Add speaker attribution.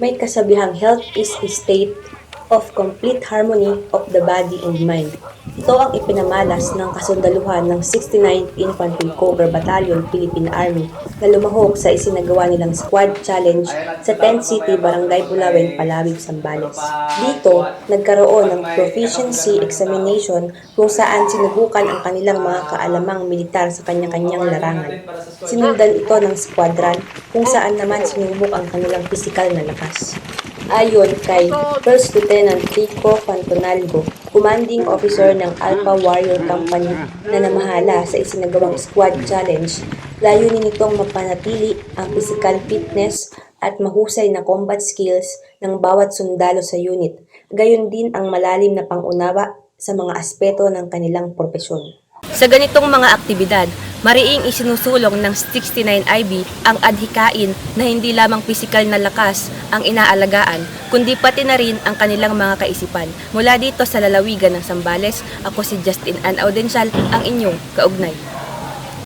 Speaker 1: May kasabihang health is a state of complete harmony of the body and mind. Ito ang ipinamalas ng kasundaluhan ng 69th Infantry Cobra Battalion, Philippine Army na lumahok sa isinagawa nilang squad challenge sa 10th City, Barangay Bulawen, Palawig, Sambales. Dito, nagkaroon ng proficiency examination kung saan sinubukan ang kanilang mga kaalamang militar sa kanya-kanyang larangan. Sinundan ito ng squadron kung saan naman sinubok ang kanilang pisikal na lakas. Ayon kay First Lieutenant Rico Cantonalgo, commanding officer ng Alpha Warrior Company na namahala sa isinagawang squad challenge, layunin nitong mapanatili ang physical fitness at mahusay na combat skills ng bawat sundalo sa unit, gayon din ang malalim na pangunawa sa mga aspeto ng kanilang propesyon.
Speaker 2: Sa ganitong mga aktibidad, mariing isinusulong ng 69IB ang adhikain na hindi lamang pisikal na lakas ang inaalagaan, kundi pati na rin ang kanilang mga kaisipan. Mula dito sa lalawigan ng Sambales, ako si Justin Ann Audensyal, ang inyong kaugnay.